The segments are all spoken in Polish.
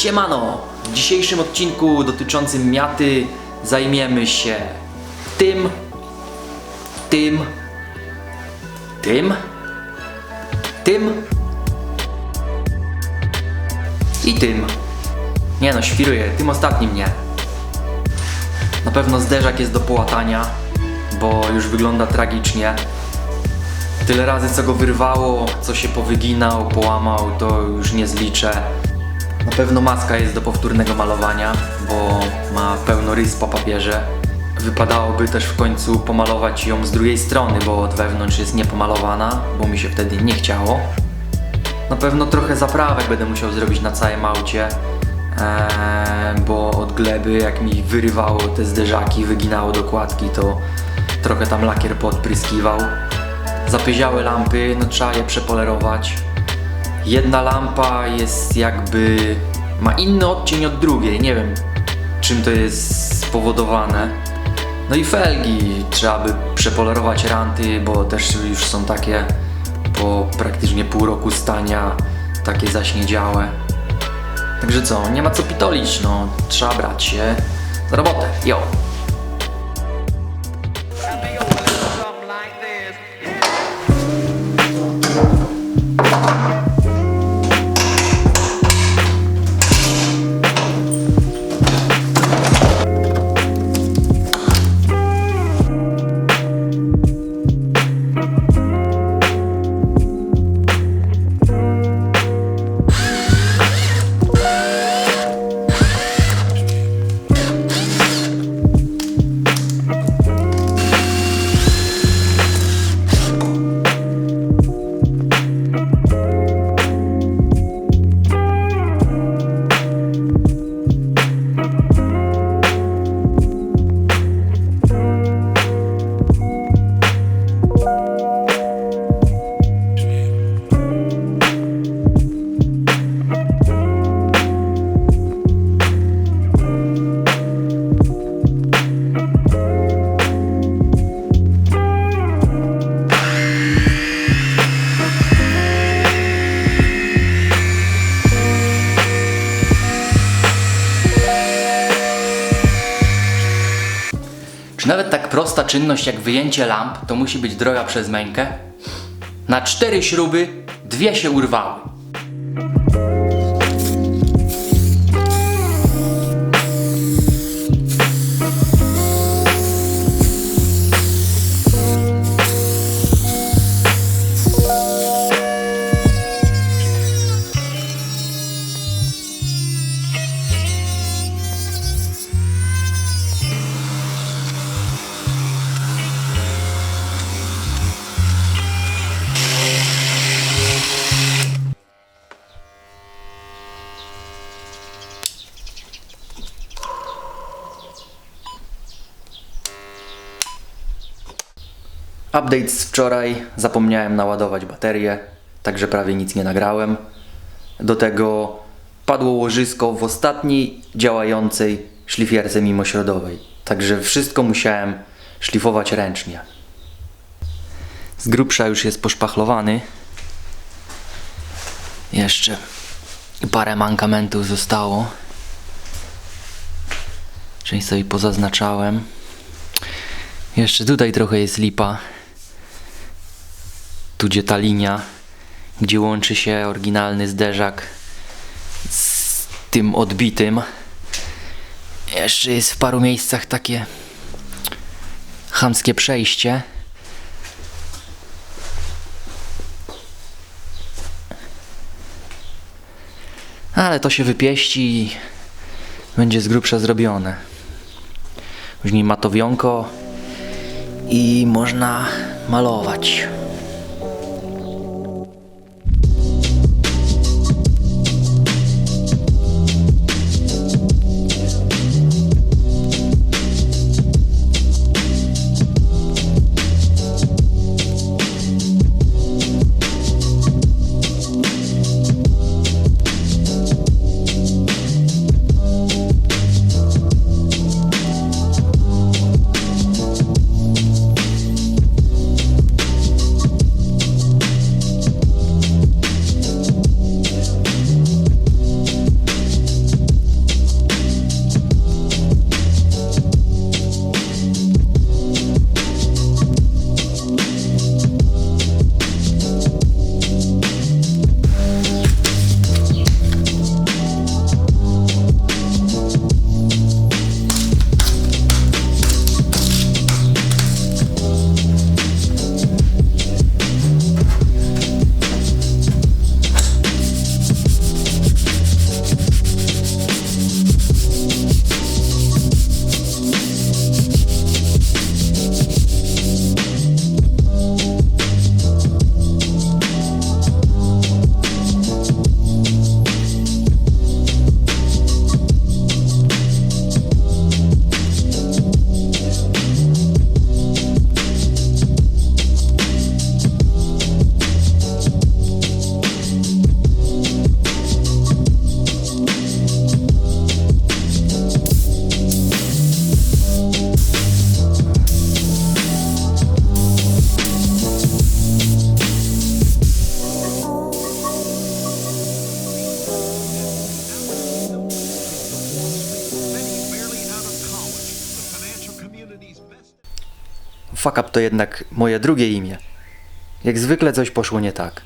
Siemano! W dzisiejszym odcinku dotyczącym miaty zajmiemy się tym, tym, tym, tym i tym. Nie no, świruję, tym ostatnim nie. Na pewno zderzak jest do połatania, bo już wygląda tragicznie. Tyle razy co go wyrwało, co się powyginał, połamał, to już nie zliczę. Na pewno maska jest do powtórnego malowania, bo ma pełno rys po papierze. Wypadałoby też w końcu pomalować ją z drugiej strony, bo od wewnątrz jest niepomalowana, bo mi się wtedy nie chciało. Na pewno trochę zaprawek będę musiał zrobić na całym aucie, eee, bo od gleby jak mi wyrywało te zderzaki, wyginało dokładki, to trochę tam lakier podpryskiwał. Zapyziałe lampy, no trzeba je przepolerować. Jedna lampa jest jakby. ma inny odcień od drugiej. Nie wiem czym to jest spowodowane. No i felgi trzeba by przepolerować ranty, bo też już są takie po praktycznie pół roku stania, takie zaśniedziałe. Także co, nie ma co pitolić, no trzeba brać się za robotę. Yo! Nawet tak prosta czynność jak wyjęcie lamp to musi być droga przez mękę? Na cztery śruby dwie się urwały. Update z wczoraj. Zapomniałem naładować baterię, także prawie nic nie nagrałem. Do tego padło łożysko w ostatniej działającej szlifierce mimośrodowej. Także wszystko musiałem szlifować ręcznie. Z grubsza już jest poszpachlowany. Jeszcze parę mankamentów zostało. Część sobie pozaznaczałem. Jeszcze tutaj trochę jest lipa. Tu gdzie ta linia, gdzie łączy się oryginalny zderzak z tym odbitym. Jeszcze jest w paru miejscach takie chamskie przejście. Ale to się wypieści i będzie z grubsza zrobione. Później matowionko i można malować. Fuck up to jednak moje drugie imię. Jak zwykle coś poszło nie tak.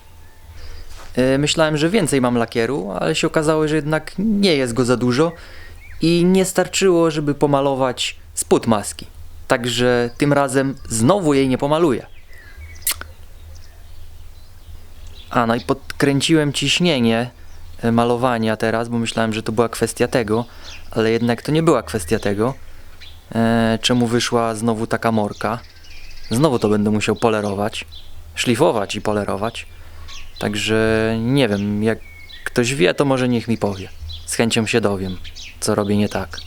E, Myślałem, że więcej mam lakieru, ale się okazało, że jednak nie jest go za dużo i nie starczyło, żeby pomalować spód maski. Także tym razem znowu jej nie pomaluję. A, no i podkręciłem ciśnienie e, malowania teraz, bo myślałem, że to była kwestia tego, ale jednak to nie była kwestia tego. E, czemu wyszła znowu taka morka? Znowu to będę musiał polerować, szlifować i polerować. Także nie wiem, jak ktoś wie, to może niech mi powie. Z chęcią się dowiem, co robię nie tak.